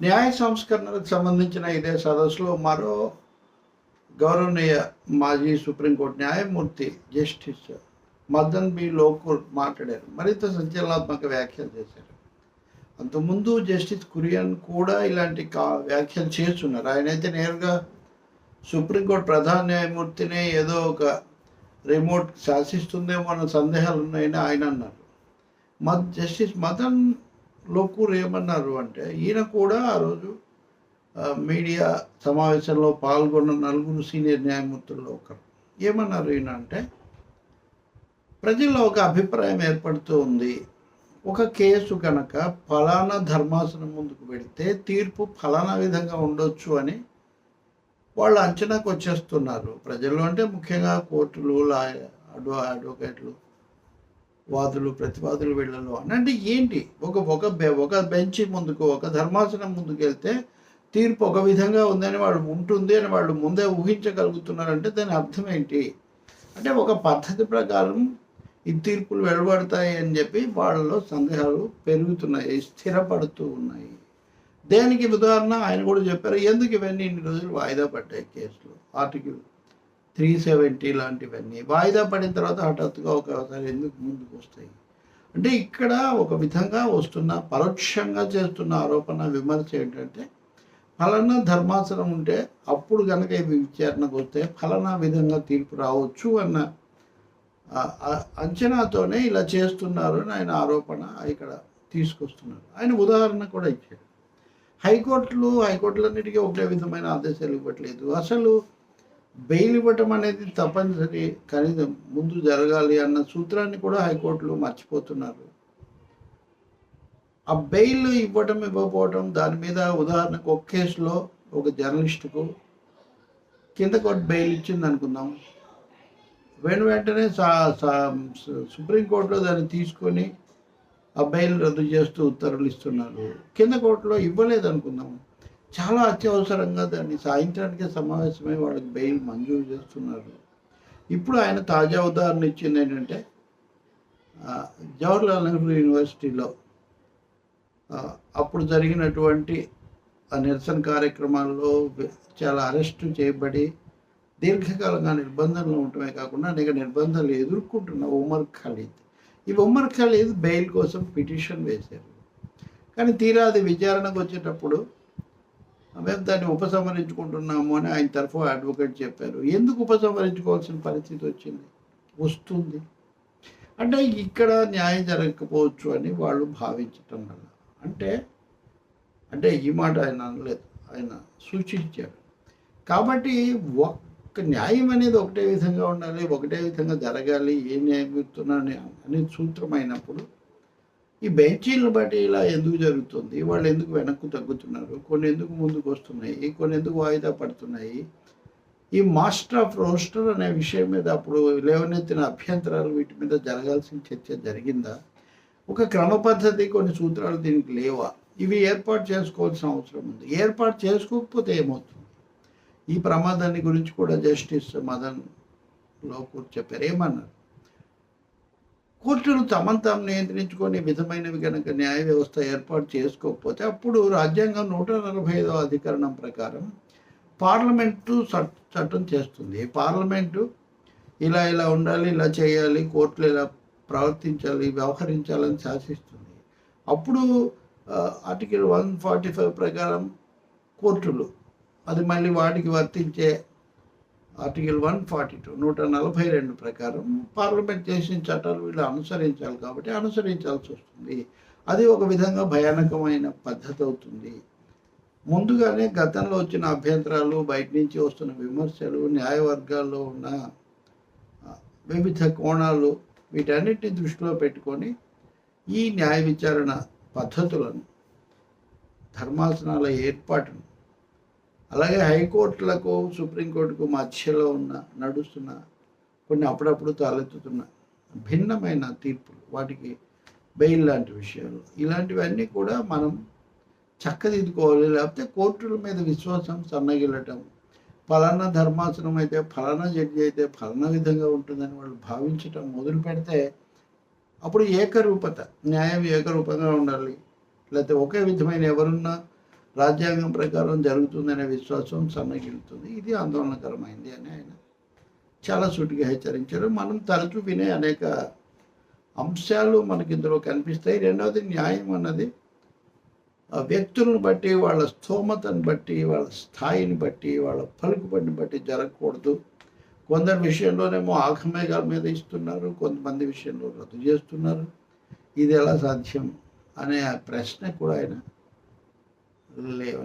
న్యాయ సంస్కరణలకు సంబంధించిన ఇదే సదస్సులో మరో గౌరవనీయ మాజీ సుప్రీంకోర్టు న్యాయమూర్తి జస్టిస్ మదన్ బి లోకూర్ మాట్లాడారు. మరింత సంచలనాత్మక వ్యాఖ్యలు చేశారు. అంతకుముందు జస్టిస్ కురియన్ కూడా ఇలాంటి కా వ్యాఖ్యలు చేస్తున్నారు. ఆయన అయితే నేరుగా సుప్రీంకోర్టు ప్రధాన న్యాయమూర్తిని ఏదో ఒక రిమోట్ శాసిస్తుందేమో అన్న సందేహాలు ఉన్నాయని ఆయన అన్నారు. మద్ జస్టిస్ మదన్ లోకూర్ ఏమన్నారు అంటే ఈయన కూడా ఆ రోజు మీడియా సమావేశంలో పాల్గొన్న నలుగురు సీనియర్ న్యాయమూర్తుల్లో ఒకరు. ఏమన్నారు ఈయన అంటే ప్రజల్లో ఒక అభిప్రాయం ఏర్పడుతూ ఉంది. ఒక కేసు కనుక ఫలానా ధర్మాసనం ముందుకు పెడితే తీర్పు ఫలానా విధంగా ఉండొచ్చు అని వాళ్ళు అంచనాకు వచ్చేస్తున్నారు ప్రజల్లో అంటే ముఖ్యంగా కోర్టులు లాయ అడ్వ అడ్వకేట్లు వాదులు ప్రతివాదులు వీళ్ళలో. అని అంటే ఏంటి? ఒక ఒక బె- ఒక బెంచ్ ముందుకు ఒక ధర్మాసనం ముందుకు వెళ్తే తీర్పు ఒక విధంగా ఉందని వాళ్ళు ఉంటుంది అని వాళ్ళు ముందే ఊహించగలుగుతున్నారంటే దాని అర్థం ఏంటి? అంటే ఒక పద్ధతి ప్రకారం ఈ తీర్పులు వెలువడతాయి అని చెప్పి వాళ్ళలో సందేహాలు పెరుగుతున్నాయి స్థిరపడుతూ ఉన్నాయి. దేనికి ఉదాహరణ? ఆయన కూడా చెప్పారు ఎందుకు ఇవన్నీ ఇన్ని రోజులు వాయిదా పడ్డాయి కేసులు? ఆర్టికల్. త్రీ సెవెంటీ లాంటివన్నీ. వాయిదా పడిన తర్వాత హఠాత్తుగా ఒకసారి ఎందుకు ముందుకు వస్తాయి? అంటే ఇక్కడ ఒక విధంగా వస్తున్న పరోక్షంగా చేస్తున్న ఆరోపణ విమర్శ ఏంటంటే ఫలానా ధర్మాసనం ఉంటే అప్పుడు కనుక ఇవి విచారణకు వస్తే ఫలానా విధంగా తీర్పు రావచ్చు అన్న అంచనాతోనే ఇలా చేస్తున్నారు అని ఆయన ఆరోపణ ఇక్కడ తీసుకొస్తున్నారు. ఆయన ఉదాహరణ కూడా ఇచ్చాడు హైకోర్టులు హైకోర్టులన్నిటికీ ఒకటే విధమైన ఆదేశాలు ఇవ్వట్లేదు. అసలు బెయిల్ ఇవ్వటం అనేది తప్పనిసరి కనీసం ముందు జరగాలి అన్న సూత్రాన్ని కూడా హైకోర్టులు మర్చిపోతున్నారు. ఆ బెయిల్ ఇవ్వటం ఇవ్వకపోవటం దాని మీద ఉదాహరణకు ఒక కేసులో ఒక జర్నలిస్టుకు కింద కోర్టు బెయిల్ ఇచ్చింది అనుకుందాం. వెను వెంటనే సుప్రీంకోర్టులో దాన్ని తీసుకొని ఆ బెయిల్ రద్దు చేస్తూ ఉత్తర్వులు ఇస్తున్నారు. కింద కోర్టులో ఇవ్వలేదు అనుకుందాం. చాలా అత్యవసరంగా దాన్ని సాయంత్రానికే సమావేశమై వాళ్ళకి బెయిల్ మంజూరు చేస్తున్నారు. ఇప్పుడు ఆయన తాజా ఉదాహరణ ఇచ్చింది ఏంటంటే జవహర్లాల్ నెహ్రూ యూనివర్సిటీలో అప్పుడు జరిగినటువంటి ఆ నిరసన కార్యక్రమాల్లో చాలా అరెస్టు చేయబడి దీర్ఘకాలంగా నిర్బంధంలో ఉండటమే కాకుండా అనేక నిర్బంధాలు ఎదుర్కొంటున్న ఉమర్ ఖలీద్. ఈ ఉమర్ ఖలీద్ బెయిల్ కోసం పిటిషన్ వేశారు. కానీ తీరా అది విచారణకు వచ్చేటప్పుడు మేము దాన్ని ఉపసంహరించుకుంటున్నాము అని ఆయన తరఫు అడ్వకేట్ చెప్పారు. ఎందుకు ఉపసంహరించుకోవాల్సిన పరిస్థితి వచ్చింది? వస్తుంది. అంటే ఇక్కడ న్యాయం జరగకపోవచ్చు అని వాళ్ళు భావించటం వల్ల. అంటే అంటే ఈ మాట ఆయన అనలేదు. ఆయన సూచించాడు కాబట్టి ఒక్క న్యాయం అనేది ఒకటే విధంగా ఉండాలి ఒకటే విధంగా జరగాలి ఏ న్యాయం చెప్తున్నాను అనేది సూత్రం అయినప్పుడు ఈ బెంచీలను బట్టి ఇలా ఎందుకు జరుగుతుంది? వాళ్ళు ఎందుకు వెనక్కు తగ్గుతున్నారు? కొన్ని ఎందుకు ముందుకు వస్తున్నాయి? కొన్ని ఎందుకు వాయిదా పడుతున్నాయి? ఈ మాస్టర్ ఆఫ్ రోస్టర్ అనే విషయం మీద అప్పుడు లేవనెత్తిన అభ్యంతరాలు వీటి మీద జరగాల్సిన చర్చ జరిగిందా? ఒక క్రమ పద్ధతి కొన్ని సూత్రాలు దీనికి లేవా? ఇవి ఏర్పాటు చేసుకోవాల్సిన అవసరం ఉంది. ఏర్పాటు చేసుకోకపోతే ఏమవుతుంది? ఈ ప్రమాదాన్ని గురించి కూడా జస్టిస్ మదన్ లోకూర్ చెప్పారు. ఏమన్నారు? కోర్టులు తమను తాము నియంత్రించుకొని విధమైనవి కనుక న్యాయ వ్యవస్థ ఏర్పాటు చేసుకోకపోతే అప్పుడు రాజ్యాంగం నూట నలభై ఐదో అధికరణం ప్రకారం పార్లమెంటు చట్టం చేస్తుంది. పార్లమెంటు ఇలా ఇలా ఉండాలి ఇలా చేయాలి కోర్టులు ఇలా ప్రవర్తించాలి వ్యవహరించాలని శాసిస్తుంది. అప్పుడు ఆర్టికల్ వన్ ఫార్టీ ఫైవ్ ప్రకారం కోర్టులు అది మళ్ళీ వాటికి వర్తించే ఆర్టికల్ వన్ ఫార్టీ టూ నూట నలభై రెండు ప్రకారం పార్లమెంట్ చేసిన చట్టాలు వీళ్ళు అనుసరించాలి కాబట్టి అనుసరించాల్సి వస్తుంది. అది ఒక విధంగా భయానకమైన పద్ధతి అవుతుంది. ముందుగానే గతంలో వచ్చిన అభ్యంతరాలు బయట నుంచి వస్తున్న విమర్శలు న్యాయవర్గాల్లో ఉన్న వివిధ కోణాలు వీటన్నిటిని దృష్టిలో పెట్టుకొని ఈ న్యాయ విచారణ పద్ధతులను ధర్మాసనాల ఏర్పాటును అలాగే హైకోర్టులకు సుప్రీంకోర్టుకు మధ్యలో ఉన్న నడుస్తున్న కొన్ని అప్పుడప్పుడు తలెత్తుతున్న భిన్నమైన తీర్పులు వాటికి బెయిల్ లాంటి విషయాలు. ఇలాంటివన్నీ కూడా మనం చక్కదిద్దుకోవాలి. లేకపోతే కోర్టుల మీద విశ్వాసం సన్నగిల్లటం. ఫలానా ధర్మాసనం అయితే ఫలానా జడ్జి అయితే ఫలానా విధంగా ఉంటుందని వాళ్ళు భావించటం మొదలు పెడితే అప్పుడు ఏకరూపత న్యాయం ఏకరూపంగా ఉండాలి. లేకపోతే ఒకే విధమైన ఎవరున్నా రాజ్యాంగం ప్రకారం జరుగుతుందనే విశ్వాసం సన్నగిలుతుంది ఇది ఆందోళనకరమైంది అని ఆయన చాలా సూటిగా హెచ్చరించారు. మనం తరచూ వినే అనేక అంశాలు మనకి ఇందులో కనిపిస్తాయి. రెండవది న్యాయం అన్నది ఆ వ్యక్తులను బట్టి వాళ్ళ స్థోమతను బట్టి వాళ్ళ స్థాయిని బట్టి వాళ్ళ పలుకుబడిని బట్టి జరగకూడదు. కొందరి విషయంలోనేమో ఆఖమేఘాల మీద ఇస్తున్నారు. కొంతమంది విషయంలో రద్దు చేస్తున్నారు. ఇది ఎలా సాధ్యం అనే ప్రశ్న కూడా ఆయన Leo.